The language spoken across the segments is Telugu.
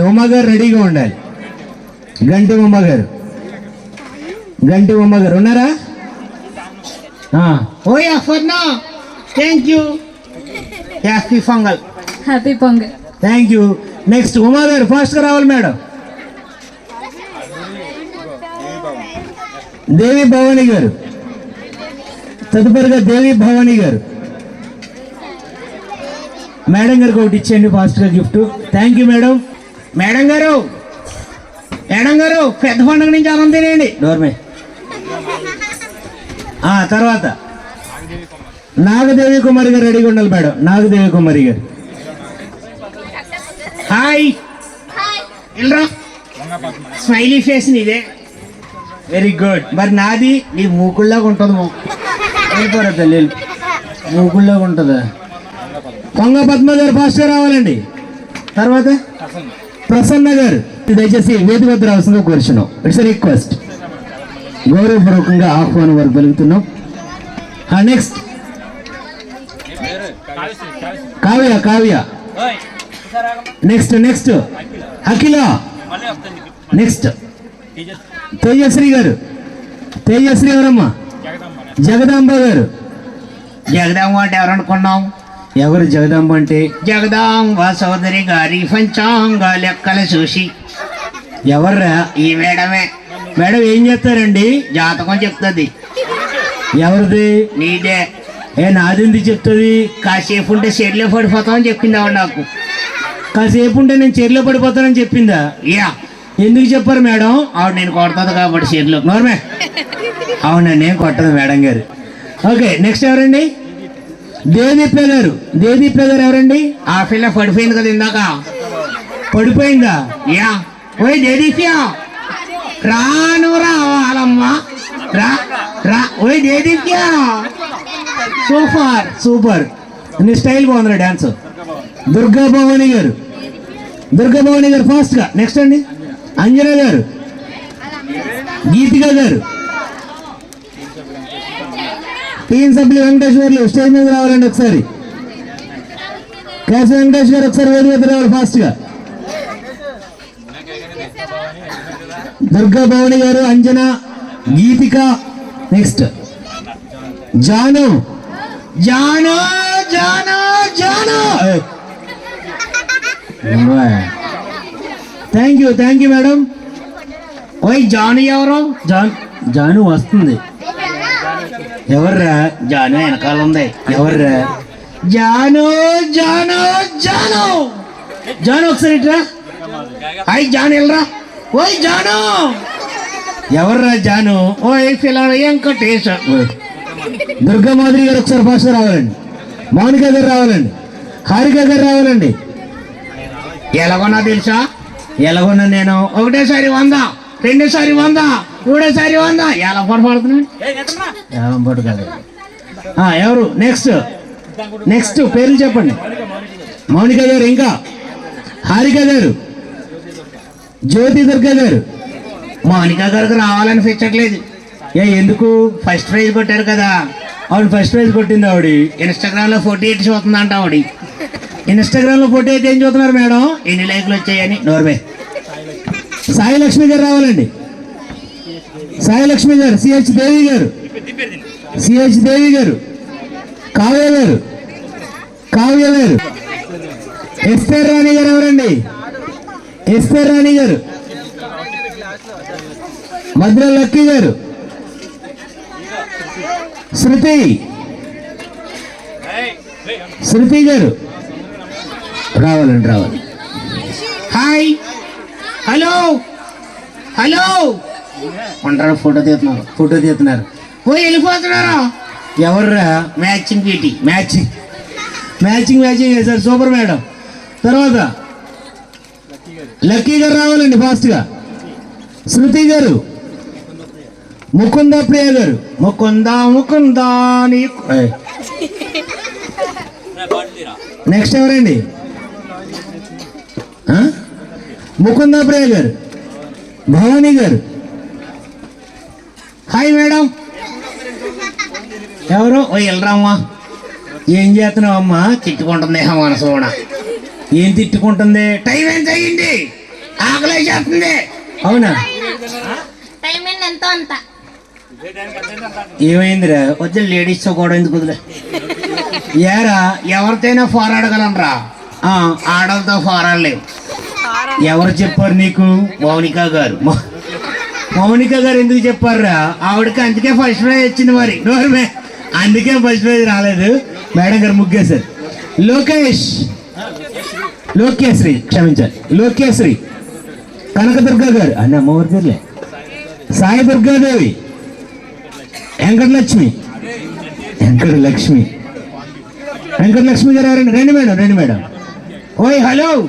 ఉమ్మ గారు రెడీగా ఉండాలి. గంటి ఉమ్మ గారు గంటి ఉమ్మ గారు ఉన్నారా ఓయ్ అఫర్నా thank you happy Pongal happy Pongal. Thank you next Uma గారు ఫాస్ట్గా రావాలి మేడం. దేవి భవాని గారు. తదుపరిగా దేవి భవాని గారు. మేడం గారికి ఒకటి ఇచ్చేయండి ఫాస్ట్గా gift. Thank you madam. Madam గారు మేడం గారు పెద్ద పండుగ నుంచి అన్నం తినేయండి. డోర్మే ఆ, తర్వాత. నాగదేవి కుమారి గారు రెడీగా ఉండాలి మేడం. నాగదేవి కుమారి గారు. హాయ్. ఇల్రా. స్మైలీ ఫేస్ నీదే వెరీ గుడ్. మరి నాది నీ మూకుళ్ళగా ఉంటుంది వెళ్ళిపోరా తల్లి. మూకుళ్ళగా ఉంటుందా? పొంగ పద్మ గారు ఫాస్ట్గా రావాలండి. తర్వాత? ప్రసన్న గారు దయచేసి వేదిక వద్ద రావాల్సిందిగా కోరుచున్నాం ఇట్స్ రిక్వెస్ట్ గౌరవపూర్వకంగా ఆహ్వానం వారు పలుకుతున్నాం next Kavya Kavya. Next next Akhila. Next Tejashri గారు. తేజశ్రీ ఎవరమ్మా? జగదాంబ గారు. జగదాంబ అంటే ఎవరనుకున్నాం? ఎవరు జగదాంబ అంటే? జగదాంబ సోదరి గారి పంచాంగ లెక్కలు చూసి. ఎవర్రా? ఈ మేడమే. మేడం ఏం చేస్తారండి? జాతకం చెప్తుంది. ఎవరిది? నీదే. ఏ నాదింది చెప్తుంది? కాసేపు ఉంటే చెర్లో పడిపోతామని చెప్పింది ఆవిడ నాకు. కాసేపు ఉంటే నేను చెర్లో పడిపోతానని చెప్పిందా? యా. ఎందుకు చెప్పారు మేడం? ఆవిడ నేను కొడతాను కాబట్టి చెర్లో. నోర్మే. అవునా నేను కొట్టదు మేడం గారు. ఓకే నెక్స్ట్ ఎవరండి? దేదీప్య గారు దేదీప్య గారు ఎవరండి? ఆ పిల్ల పడిపోయింది కదా ఇందాక. పడిపోయిందా? యా. ఓయ్ దేదీప్య రాను రావాలమ్మా. రా రా. ఓయ్ దేదీప్య సూపర్ సూపర్. నీ స్టైల్ బాగుందిరా డాన్స్. దుర్గా భవాని గారు. దుర్గా భవాని గారు ఫాస్ట్గా నెక్స్ట్ అండి. అంజన గారు. గీతిక గారు. టీఎన్ సభ్యులు వెంకటేశ్వర్లు స్టేజ్ మీద రావాలండి ఒకసారి. కేశవ వెంకటేశ్వర్ ఒకసారి వేదిక మీద రావాలి ఫాస్ట్గా. దుర్గా భవాని గారు Anjana Geetika next Janu. Janu Janu Janu. Thank you thank you madam ఓయ్ జాను ఎవరు? జాన్ జాను వస్తుంది. ఎవర్రా? జాను వెనకాల ఉంది. ఎవర్రా? జాను జాను జాను! జాను ఒకసారి ఇట్రా హాయ్ జాను వెళ్ళరా ఓయ్ జాను! ఎవర్రా జాను? ఓయ్ పిల్లల వెంకటేశ. దుర్గామాధురి గారు ఒకసారి ఫాస్ట్ రావాలండి. మౌనిక గారు రావాలండి. హారిక గారు రావాలండి. ఎలాగొన్నా తెలుసా? ఎలాగొన్నా నేను? ఒకటేసారి వంద రెండోసారి వంద. మూడోసారి వంద? ఎలా పొరపడుతున్నాడు కాదు. ఎవరు? నెక్స్ట్ నెక్స్ట్ పేర్లు చెప్పండి. మౌనిక గారు ఇంకా. హారిక గారు. జ్యోతి దుర్గ గారు. మౌనిక గారికి రావాలనిపించట్లేదు ఏ ఎందుకు? ఫస్ట్ ప్రైజ్ కొట్టారు కదా. ఆవిడ ఫస్ట్ ప్రైజ్ కొట్టింది ఆవిడ. ఇన్స్టాగ్రామ్లో ఫోటో ఎట్టి చూస్తుందంట ఆవిడ. ఇన్స్టాగ్రామ్లో ఫోటో అయితే ఏం చూస్తున్నారు మేడం? ఎన్ని లైక్లు వచ్చాయని? నోర్వే సాయి లక్ష్మి గారు రావాలండి. సాయిలక్ష్మి గారు సిహెచ్ దేవి గారు. సిహెచ్ దేవి గారు. కావ్య గారు. కావ్య గారు. ఎస్ఆర్ రాణి గారు ఎవరండి? ఎస్ఆర్ రాణి గారు. మధుర లక్కీ గారు. శృతి. శృతి గారు. రావాలండి రావాలి. హాయ్. హలో. హలో. ఉంటారు? ఫోటో తీస్తున్నారు. ఫోటో తీస్తున్నారు. ఓ వెళ్ళిపోతున్నారా? ఎవర్రా? Matching PT matching matching matching చేశారు. Super madam. తర్వాత లక్కీ గారు రావాలండి ఫాస్ట్గా శృతి గారు ముకుంద ప్రియ గారు. ముకుంద ముకుంద ఏయ్. నెక్స్ట్ ఎవరండి? ముకుంద ప్రియ గారు. భవానీ గారు. Hi madam. ఎవరు? ఓ వెళ్ళరామ్మా ఏం చేస్తున్నావు అమ్మా తిట్టుకుంటుంది మనసు కూడా. ఏం తిట్టుకుంటుంది? టైం ఎంత అయ్యింది ఆకలి చేస్తుంది. అవునా? ఏమైందిరా? వచ్చి లేడీస్తో కూడా ఎందుకు కుదిరే ఏరా ఎవరితోనైనా పోరాడగలనరా? ఆడలతో పోరాడలేవు ఎవరు చెప్పారు నీకు? మౌనిక గారు. మౌనిక గారు ఎందుకు చెప్పారురా ఆవిడకి అందుకే ఫస్ట్ ప్రైజ్ వచ్చింది మరి. నోర్మే. అందుకే ఫస్ట్ ప్రైజ్ రాలేదు. మేడం గారు ముగ్గేశారు. లోకేష్. లోకేశ్రీ క్షమించాలి. లోకేశ్రీ. కనకదుర్గ గారు. అన్న అమ్మవారి పేర్లే సాయి దుర్గాదేవి వెంకటలక్ష్మి. వెంకటలక్ష్మి. వెంకటలక్ష్మి గారు ఎవరండి? రండి మేడం రండి మేడం. ఓయ్ hello.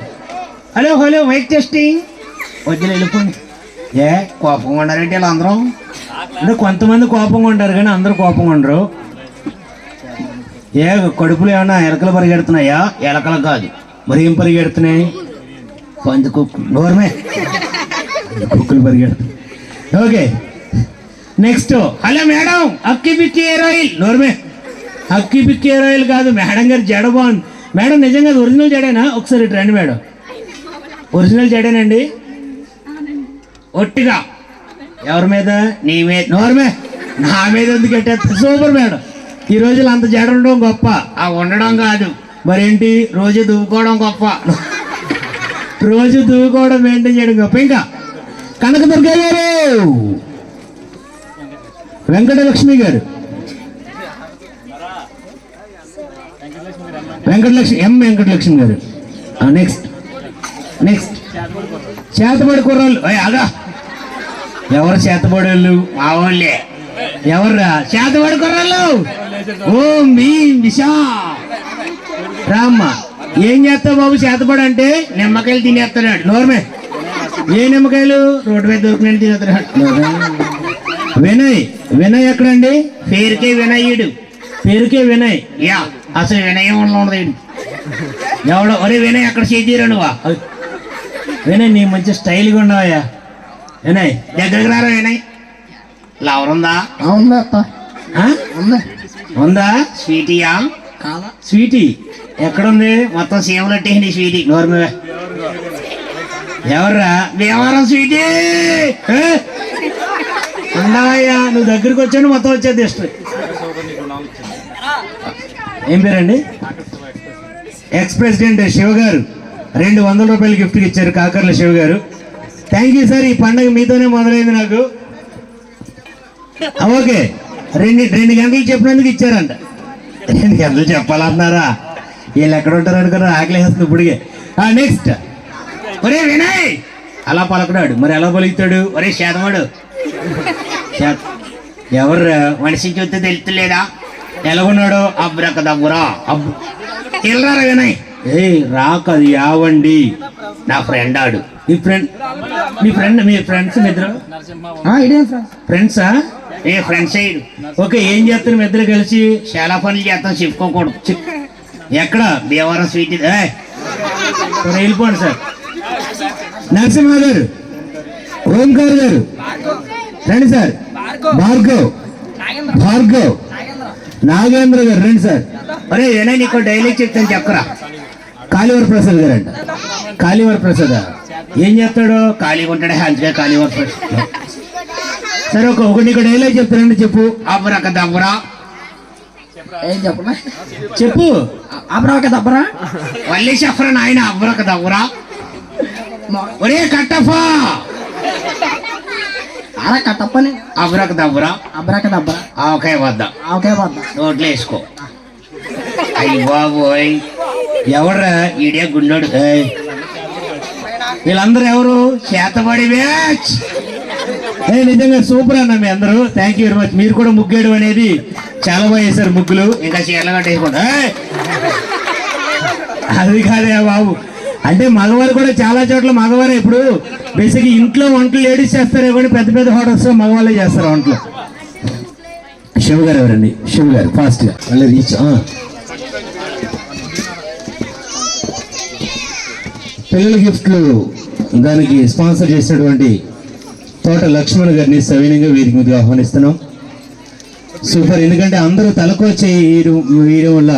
Hello hello wait testing. వద్దు వెళ్ళిపోండి. ఏ కోపంగా ఉన్నారంటే వీళ్ళందరం అందరం? అంటే కొంతమంది కోపంగా ఉంటారు కానీ అందరూ కోపంగా ఉండరు. ఏ కడుపులో ఏమన్నా ఎలకలు పరిగెడుతున్నాయా? ఎలకలు కాదు. మరి ఏం పరిగెడుతున్నాయి? పంది కుక్కు నోరమే. కుక్కులు పరిగెడుతున్నాయి. ఓకే. నెక్స్ట్. Hello madam. అక్కి పిక్కి హెయిర్ ఆయిల్. నోర్మే. అక్కి పిక్కి హెయిర్ ఆయిల్ కాదు. మేడం గారు జడ బాగుంది. మేడం నిజంగా ఒరిజినల్ జడేనా? ఒకసారి రండి మేడం. ఒరిజినల్ జడేనండి? ఒట్టిగా. ఎవరి మీద? నీ మీద. నోరమే నా మీద ఎందుకు పెట్టేస్తా సూపర్ మేడం. ఈ రోజులు అంత జడ ఉండడం గొప్ప. ఆ ఉండడం కాదు. మరేంటి? రోజు దువ్వుకోవడం గొప్ప. రోజు దువ్వుకోవడం మెయింటైన్ చేయడం గొప్ప. ఇంకా కనకదుర్గ గారు! వెంకటలక్ష్మి గారు. వెంకటలక్ష్మి ఎం వెంకటలక్ష్మి గారు? నెక్స్ట్ నెక్స్ట్ చేతబడి కుర్రాళ్ళు. ఓయ్ ఎవరు చేతబడి వాళ్ళు మా వాళ్ళే ఎవర్రా? చేతబడి కుర్రాళ్ళు? ఓ మీ విషా రామ్మ ఏం చేస్తావు బాబు? చేతబడి అంటే నిమ్మకాయలు తినేస్తున్నాడు. నోర్మే. ఏ నిమ్మకాయలు? రోడ్డు మీద దొరికినట్టు తినేస్తున్నాడు. వినయ్ వినయ్ ఎక్కడండి? పేరుకే వినయ్యుడు పేరుకే వినయ్. యా అసలు వినయం ఉండదు ఎవడో ఒరే వినయ్ అక్కడ చేతిరా వా వినయ్ నీ మంచి స్టైల్గా ఉన్నావయ్యా. వినయ్. దగ్గరికి రారా వినయ్? లవరుందా? ఆ? ఉందా. స్వీటీయా స్వీటీ ఎక్కడుంది? మొత్తం సీమలు అట్టేసింది స్వీటీ. నోరు మీద ఎవర్రా? దేవరం స్వీటీ? ఉండవయ్యా నువ్వు దగ్గరికి వచ్చాను మొత్తం వచ్చేది ఇష్టం ఏం పేరండి? ఎక్స్ ప్రెసిడెంట్ శివ గారు రెండు వందల రూపాయలు గిఫ్ట్కి ఇచ్చారు కాకర్ల శివ గారు. థ్యాంక్ యూ సార్ ఈ పండగ మీతోనే మొదలైంది నాకు. Ah, ఓకే రెండు రెండు గంటలు చెప్పినందుకు ఇచ్చారంట. రెండు గంటలు చెప్పాలన్నారా వీళ్ళు ఎక్కడ ఉంటారు అనుకున్నారు? ఆకలి వేస్తుంది ఇప్పటికే. Ah, నెక్స్ట్ ఒరే వినయ్! అలా పలకడాడు. మరి ఎలా పలుకుతాడు? ఒరే శాతమాడు ఎవరు ఎవర్రా మనిషిని చూస్తే తెలుస్తలేదా? ఎలాగున్నాడు? కదా అబ్బురా అబ్బు వెళ్ళరా వినయ్? ఏ రాకది యావండి. నా ఫ్రెండ్ ఆడు. మీ ఫ్రెండ్ మీ ఫ్రెండ్ మీ ఫ్రెండ్స్ మీ ఇద్దరు? ఫ్రెండ్సా ఏ ఫ్రెండ్స్ అయ్యాడు ఓకే ఏం చేస్తాను మీ ఇద్దరు కలిసి? చాలా పనులు చేస్తాం చెప్పుకోకూడదు. చెప్- ఎక్కడ? భీమవరం స్వీట్ వెళ్ళిపోండి సార్. నరసింహ గారు ఓంకార్ గారు. రండి సార్. భార్గవ్ భార్గవ్. నాగేంద్ర గారు రండి సార్. అరే ఏనా నీకు డైలీ చెప్తాను చెప్పరా? కాళీవర ప్రసాద్ గారు అంట కాళీవర ప్రసాద్. ఏం చేస్తాడు? ఖాళీగా ఉంటాడు హ్యాండ్గా కాళీవర ప్రసాద్. సరే ఒక ఒకటి నీకు డైలాగ్ చెప్తానండి చెప్పు. అబ్బరక దబ్బరా ఏం చెప్పనా చెప్పు. అబ్రాక దబ్బరా మళ్ళీ చెప్పరా నాయన అబ్బరక దబ్బరా ఒరే కట్టఫా. అలా కట్టప్పని. అబ్బరక దబ్బరా అబ్రాక దబ్బరా ఆవకాయ వద్ద. ఓకే వద్దా. నోట్లో వేసుకో. అయ్యి బాబోయ్. ఎవడ్రా ఈడే గుండోడు. వీళ్ళందరూ ఎవరు? చేతబడి మ్యాచ్ నిజంగా సూపర్ అన్న మీ అందరూ. థ్యాంక్ యూ వెరీ మచ్ మీరు కూడా ముగ్గేయడం అనేది చాలా బాగా వేశారు ముగ్గులు. ఇంకా చీరలు కట్టేసుకోండి అది కాదే బాబు. అంటే మగవారు కూడా చాలా చోట్ల మగవారే ఇప్పుడు. బేసిక్ ఇంట్లో వంటలు లేడీస్ చేస్తారే కానీ పెద్ద పెద్ద హోటల్స్లో మగవాళ్ళే చేస్తారు వంటలు. శివ గారు ఎవరండి? శివ గారు ఫాస్ట్గా మళ్ళీ రీచ్ పిల్లల గిఫ్ట్లు దానికి స్పాన్సర్ చేసినటువంటి తోట లక్ష్మణ్ గారిని సవినయంగా వీరికి ముందుగా ఆహ్వానిస్తున్నాం. సూపర్. ఎందుకంటే అందరూ తలకు వచ్చే వేయడం వల్ల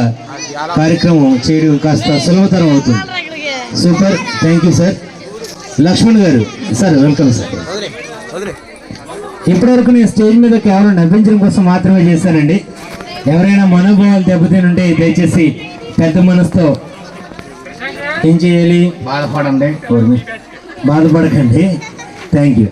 కార్యక్రమం చేయడం కాస్త సులభతరం అవుతుంది. Super. Thank you sir. Lakshman గారు సార్ వెల్కమ్ సార్. ఇప్పటివరకు నేను స్టేజ్ మీద కేవలం నవ్వించడం కోసం మాత్రమే చేశానండి. ఎవరైనా మనోభావాలు దెబ్బతినుంటే దయచేసి పెద్ద మనసుతో ఏం చేయాలి? బాధపడండి. బాధపడకండి. Thank you.